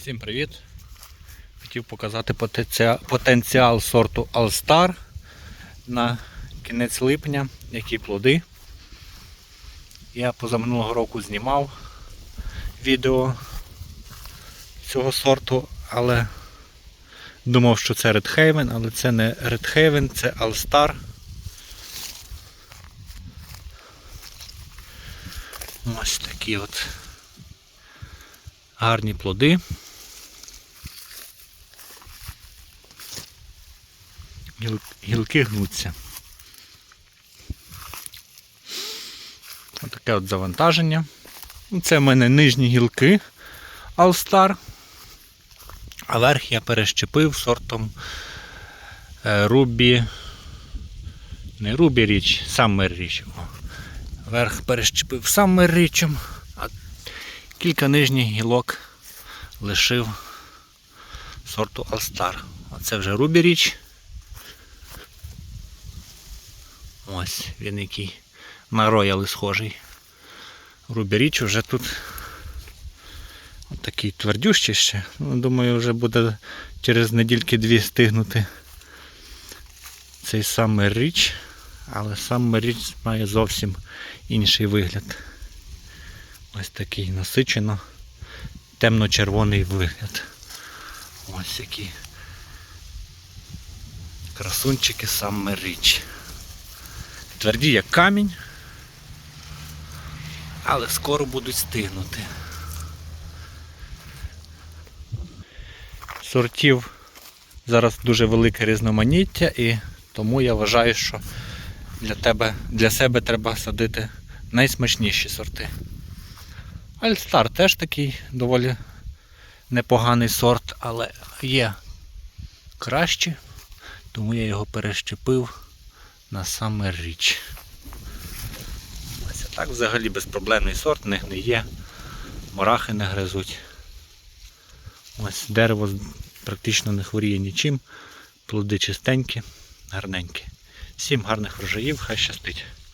Всім привіт! Хотів показати потенціал, сорту All-Star на кінець липня, які плоди. Я позаминулого року знімав відео цього сорту, але думав, що це Haven, але це не Haven, це All-Star. Ось такі от гарні плоди. Гілки гнуться. Отаке от завантаження. Це в мене нижні гілки All-Star. А верх я перещепив сортом е, Ruby. Не Ruby річ, Summer річ. Верх перещепив Summer річем, а кілька нижніх гілок лишив сорту All-Star. Оце вже Ruby річ. Ось він який на рояли схожий. Ruby річ вже тут такий твердющий ще. Ну, думаю, вже буде через недільки-дві стигнути цей саме річ, але саме річ має зовсім інший вигляд. Ось такий насичено темно-червоний вигляд. Ось які красунчики саме річ. Тверді як камінь, але скоро будуть стигнути. Сортів зараз дуже велике різноманіття і тому я вважаю, що для тебе, для себе треба садити найсмачніші сорти. Альстар теж такий доволі непоганий сорт, але є кращі, тому я його перещепив на саме річ. Ось так взагалі безпроблемний сорт, не гниє, мурахи не гризуть. Ось дерево практично не хворіє нічим, плоди чистенькі, гарненькі. Всім гарних врожаїв, хай щастить.